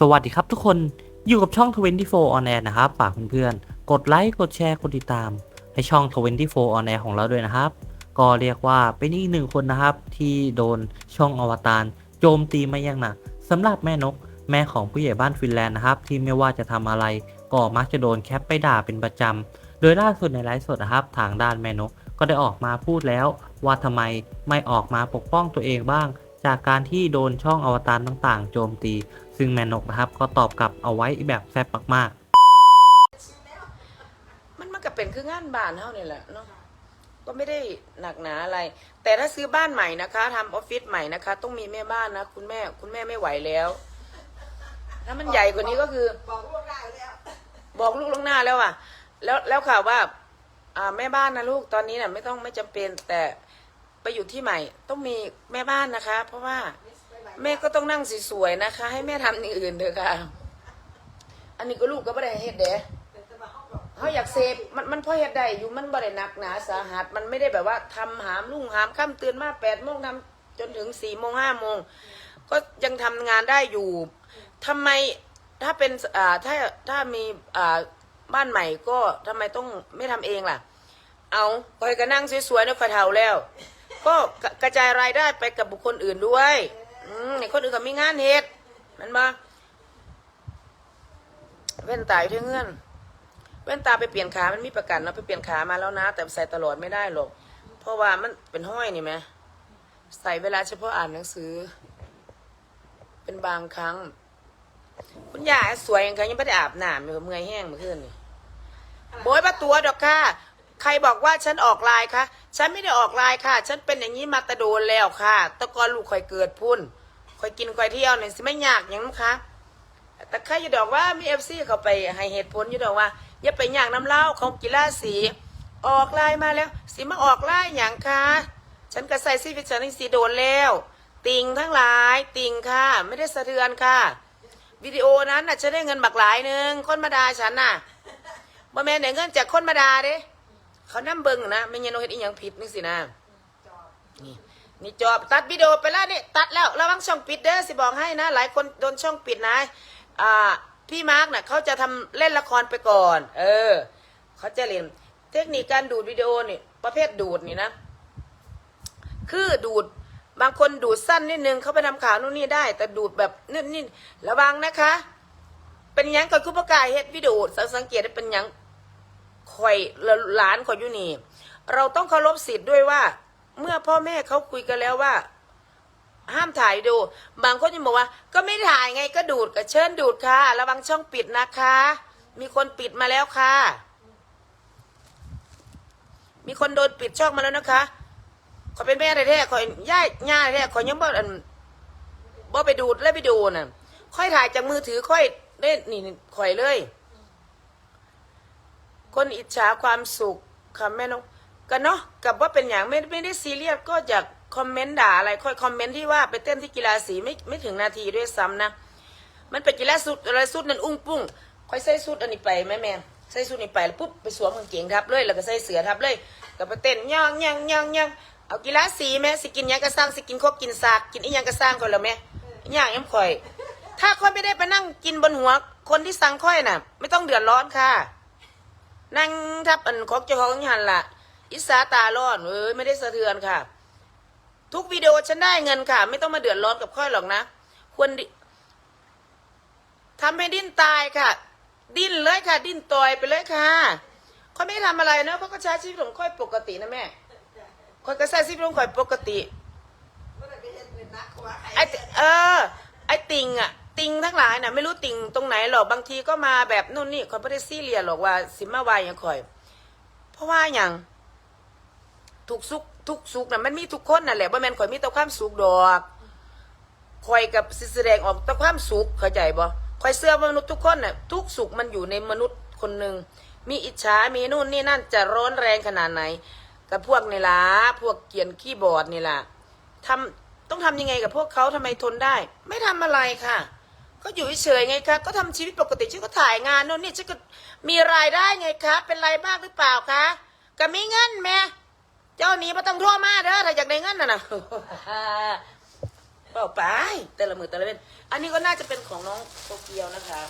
สวัสดีครับทุกคนอยู่กับช่อง 24 on air นะครับฝากเพื่อนๆ กดไลค์ กดแชร์ กดติดตาม ให้ช่อง 24 on air ของเราด้วยนะครับ ก็เรียกว่าเป็นอีกหนึ่งคนนะครับ ที่โดนช่องอวตารโจมตีมาอย่างหนักสำหรับแม่นก แม่ของผู้ใหญ่บ้านฟินแลนด์นะครับ ที่ไม่ว่าจะทำอะไร ก็มักจะโดนแคปไปด่าเป็นประจำ โดยล่าสุดในไลฟ์สดนะครับทางด้านแม่นกก็ได้ออกมาพูดแล้ว ว่าทำไมไม่ออกมาปกป้องตัวเองบ้าง จากการที่โดนช่องอวตารต่างๆ โจมตี ซึ่งแมนนกนะครับก็ตอบกลับเอาไว้แบบแซ่บมากๆมันมันก็เป็นคืองานบ้านเท่านี่แหละเนาะก็ไม่ได้หนักหนาอะไร แต่ถ้าซื้อบ้านใหม่นะคะทำออฟฟิศใหม่นะคะ ต้องมีแม่บ้านนะคุณแม่คุณแม่ไม่ไหวแล้ว ถ้ามันใหญ่กว่านี้ก็คือ บอกลูกได้แล้ว บอกลูกล่วงหน้าแล้วอะ แล้วแล้วข่าวว่า อ่าแม่บ้านนะลูกตอนนี้น่ะ ไม่ต้องไม่จำเป็นแต่ ไปอยู่ที่ใหม่ ต้องมีแม่บ้านนะคะ เพราะว่าแม่ก็ต้องนั่งสวยๆนะคะ ให้แม่ทำอย่างอื่นเถอะค่ะ อันนี้ก็ลูกก็ไม่ได้เฮ็ดเด้เขาอยากเสพมันมันพอเฮ็ดได้อยู่มันบ่ได้หนักหนาสาหัสมันไม่ได้แบบว่าทำหามลุ่งหามค่ำตื่นมาแปดโมงทำจนถึงสี่โมงห้าโมงก็ยังทำงานได้อยู่ทำไมถ้าเป็นอ่าถ้าถ้ามีอ่าบ้านใหม่ก็ทำไมต้องไม่ทำเองล่ะ เอาคอยก็นั่งสวยๆนะคอยเท่าแล้ว ก็กระจายรายได้ไปกับบุคคลอื่นด้วยอืมในคนอื่นก็มีงานเฮ็ดแมันมาแว่นตาอยู่ที่เงื่อนแว่นตาไปเปลี่ยนขา มันมีประกันเนาะไปเปลี่ยนขามาแล้วนะ แต่ใส่ตลอดไม่ได้หรอก เพราะว่ามันเป็นห้อยนี่ไหมใส่เวลาเฉพาะอ่านหนังสือ เป็นบางครั้ง คุณยายสวยยังไงยังไม่ได้อาบน้ำอยู่เมื่อยแห้งเมื่อคืนนี่โบยประตัวดอกค่ะ ใครบอกว่าฉันออกลน์คะฉันไม่ได้ออกลน์ค่ะ ฉันเป็นอย่างนี้มาตะโดนแล้วค่ะตะกอนลูกคอยเกิดพุ่นคอยกินคอยเที่ยวเนี่ยสิไม่ยากอย่างนั้นคะแต่ใครจะดอกว่ามีเอฟซีเขาไปให้เหตุผลอยู่ดอกว่า อย่าไปยางน้ำเล้าของกีฬาสีออกลน์มาแล้ว สิมาออกลน์อย่างคะฉันก็ใส่ซีฟิชชันสีโดนแล้ว ติงทั้งหลายติงค่ะ ไม่ได้สะเทือนค่ะวิดีโอนั้นน่ะฉันได้เงินบักหลายหนึ่งคนมาดาฉันน่ะบ่แม่นได้เงินจากคนมาดาเด้ เขานำเบิ่งนะไม่งั้นโนเฮ็ดอีหยังผิดนึงสินะนี่นี่จอบตัดวิดีโอไปแล้วนี่ตัดแล้วระวังช่องปิดเด้อสิบอกให้นะ หลายคนโดนช่องปิดนะอ่าพี่มาร์กน่ะเขาจะทำเล่นละครไปก่อน เออเขาจะเล่นเทคนิคการดูดวิดีโอนี่ ประเภทดูดนี่นะ คือดูดบางคนดูดสั้นนิดนึงเขาไปทำข่าวนู่นนี่ได้ แต่ดูดแบบนิดนิดๆระวังนะคะ เป็นยังก่อนคุณประกายเฮ็ดวิดีโอสังสังเกตได้เป็นยัง ข่อยหลานข่อยอยู่นี่ เราต้องเคารพสิทธิ์ด้วยว่า เมื่อพ่อแม่เขาคุยกันแล้วว่า ห้ามถ่ายดีโอบางคนยังบอกว่า ก็ไม่ถ่ายไงก็ดูดก็เชิญดูดค่ะ ระวังช่องปิดนะคะ มีคนปิดมาแล้วค่ะ มีคนโดนปิดช่องมาแล้วนะคะขอยเป็นแม่แท้ๆขอยย่าย่าแท้ๆขอยยังบ่อันบ่ไปดูดแล้วไปดูน่ะ ค่อยถ่ายจากมือถือค่อยเล่นนี่นี่ข่อยเลย คนอิจฉาความสุขค่ะแม่นกกันเนาะกับว่าเป็นอย่างไม่ไม่ได้ซีเรียสก็อยากคอมเมนต์ด่าอะไรค่อยคอมเมนต์ที่ว่าไปเต้นที่กีฬาสีไม่ไม่ถึงนาทีด้วยซ้ำนะ มันเป็นกีฬาสุดอะไรสุดนั่นอุ้งปุ้งค่อยใส่สุดอันนี้ไปแม่แม่ใส่สุดนี้ไปแล้วปุ๊บไปสวมกางเกงทับเลยแล้วก็ใส่เสือทับเลยก็ไปเต้นย่างย่างย่างย่างเอากีฬาสีแม่สิกินยังกระสร้างสิกินคกกินสากกินอีหยังกระสร้างคนละแม่ย่างยังค่อย ถ้าค่อยไม่ได้ไปนั่งกินบนหัวคนที่สั่งค่อยน่ะ ไม่ต้องเดือดร้อนค่ะ นั่งทับอันของเจ้าของหันละอิสาตาร้อนเอ้ยไม่ได้สะเทือนค่ะ ทุกวิดีโอฉันได้เงินค่ะ ไม่ต้องมาเดือดร้อนกับค่อยหรอกนะ ควรทำให้ดิ้นตายค่ะ ดิ้นเลยค่ะ ดิ้นต่อยไปเลยค่ะค่อยไม่ทำอะไรเนอะเขาก็ใช้ชีวิตของค่อยปกตินะแม่ค่อยก็ใช้ชีวิตของค่อยปกติไอติเออ ไอติงอะ ติงทั้งหลายน่ะไม่รู้ติงตรงไหนหรอกบางทีก็มาแบบนู่นนี่คอยไม่ได้ซีเรียหรอกว่าสิมาวายอย่างคอย เพราะว่าอย่างทุกสุขทุกสุขน่ะมันมีทุกคนน่ะแหละว่าแมนคอยมีแต่ความสุขดอกคอยกับสิแสดงออกแต่ความสุขเข้าใจบ่คอยเสื้อมนุษย์ทุกคนน่ะทุกสุขมันอยู่ในมนุษย์คนหนึ่งมีอิจฉามีนู่นนี่นั่นจะร้อนแรงขนาดไหนกับพวกนี่ล่ะพวกเกียนขี้บอดนี่ล่ะทำต้องทำยังไงกับพวกเขาทำไมทนได้ ไม่ทำอะไรค่ะ ก็อยู่เฉยไงคะก็ทำชีวิตปกติฉันก็ถ่ายงานโน่นนี่ฉันก็มีรายได้ไงคะ เป็นไรบ้างหรือเปล่าคะก็มีเงินแม่เจ้านี้ม่ต้องทั่วมาเด้อถ้าอยากได้เงินน่ะนะเปล่าไป แต่ละมือแต่ละเว้นอันนี้ก็น่าจะเป็นของน้องโตเกียวนะคะ